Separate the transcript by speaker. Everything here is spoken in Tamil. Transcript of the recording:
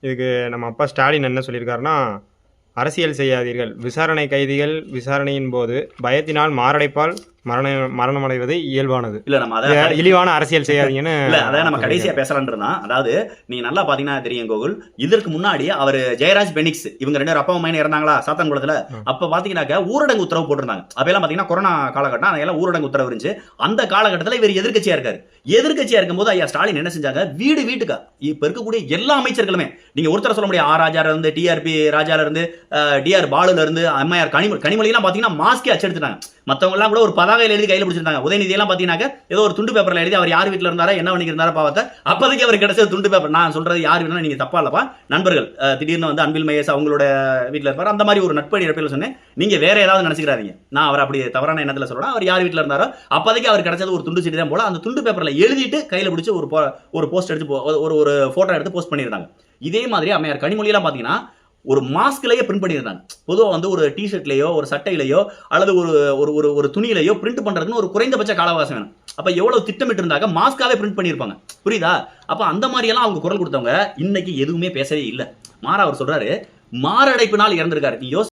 Speaker 1: இதுக்கு நம்ம அப்பா ஸ்டாலின் என்ன சொல்லியிருக்காருன்னா அரசியல் செய்யாதீர்கள். விசாரணை கைதிகள் விசாரணையின் போது பயத்தினால் மாரடைப்பால் மரண மரணமடைவது இயல்பானது.
Speaker 2: இல்ல நம்ம அதை
Speaker 1: இத- இழிவான அரசியல் செய்யாதீங்கன்னு
Speaker 2: இல்ல அதான் நம்ம கடைசியா பேசலாம்னு இருந்தான் அதாவது நீங்க நல்லா பாத்தீங்கன்னா தெரியும் கோகுல் இதற்கு முன்னாடி அவர் ஜெயராஜ் பெனிக்ஸ் இவங்க ரெண்டு அப்பா அம்மா இறந்தாங்களா சாத்தான்குளத்துல. அப்ப பாத்தீங்கன்னாக்க ஊரடங்கு உத்தரவு போட்டிருந்தாங்க. அப்பெல்லாம் பாத்தீங்கன்னா கொரோனா காலகட்டம் அதெல்லாம் ஊரடங்கு உத்தரவு இருந்துச்சு. அந்த காலகட்டத்துல இவர் எதிர்க்கட்சியா இருக்காரு. எதிர்க்கட்சியா இருக்கும்போது ஐயா ஸ்டாலின் என்ன செஞ்சாங்க? வீடு வீட்டுக்கா. இப்ப இருக்கக்கூடிய எல்லா அமைச்சர்களுமே நீங்க ஒருத்தர சொல்ல முடியாது. ஆ ராஜால இருந்து டிஆர்பி ராஜால இருந்து டிஆர் பாலுல இருந்து எம்ஐஆர் கனிமொழி கனிமொழி எல்லாம் பாத்தீங்கன்னா மாஸ்கே அச்செடுத்துட்டாங்க மற்றவங்கலாம் கூட ஒரு பதாகையில் எழுதி கையில் பிடிச்சிருந்தாங்க. உதயநிதி எல்லாம் ஏதோ ஒரு துண்டு பேப்பரில் எழுதி அவர் யார் வீட்டில் இருந்தாரா என்ன பண்ணிக்கிறாரா இருந்தாரா பாவத்தை அப்போதைக்கு அவர் கிடைச்சது துண்டு பேப்பர் நான் சொல்றது யார் வேணா நீங்க தப்பா இல்லப்பா. நண்பர்கள் திடீர்னு வந்து அன்பில் மகேஷ் அவங்களோட வீட்டில் இருப்பார். அந்த மாதிரி ஒரு நட்பு இழப்பில் சொன்னேன். நீங்க வேற ஏதாவது நினச்சிக்கிறாதீங்க. நான் அவர் அப்படி தவறான எண்ணத்தில் சொல்கிறேன் அவர் யார் வீட்டில் இருந்தாரோ அப்போதைக்கு அவர் கிடைச்சது ஒரு துண்டு சீட்டு தான் போல அந்த துண்டு பேப்பரில் எழுதிட்டு கையில் பிடிச்சி ஒரு ஒரு போஸ்ட் எடுத்து போ- ஒரு ஒரு ஃபோட்டோ எடுத்து போஸ்ட் பண்ணியிருந்தாங்க. இதே மாதிரி அம்மையார் கனிமொழியெல்லாம் பாத்தீங்கன்னா ஒரு மாஸ்க்லயே பிரிண்ட் பண்ணியிருந்தாங்க பொதுவாக வந்து ஒரு டிஷர்ட்லேயோ ஒரு சட்டையிலையோ அல்லது ஒரு ஒரு ஒரு ஒரு துணியிலையோ பிரிண்ட் பண்றதுக்குன்னு ஒரு குறைந்தபட்ச காலவாசம் வேணும். அப்போ எவ்வளவு திட்டமிட்டு இருந்தாங்க மாஸ்க்காவே பிரிண்ட் பண்ணியிருப்பாங்க புரியுதா? அப்போ அந்த மாதிரியெல்லாம் அவங்க குரல் கொடுத்தவங்க இன்னைக்கு எதுவுமே பேசவே இல்லை. மாறா அவர் சொல்றாரு மாரடைப்பினால் இறந்திருக்காரு. நீ யோசி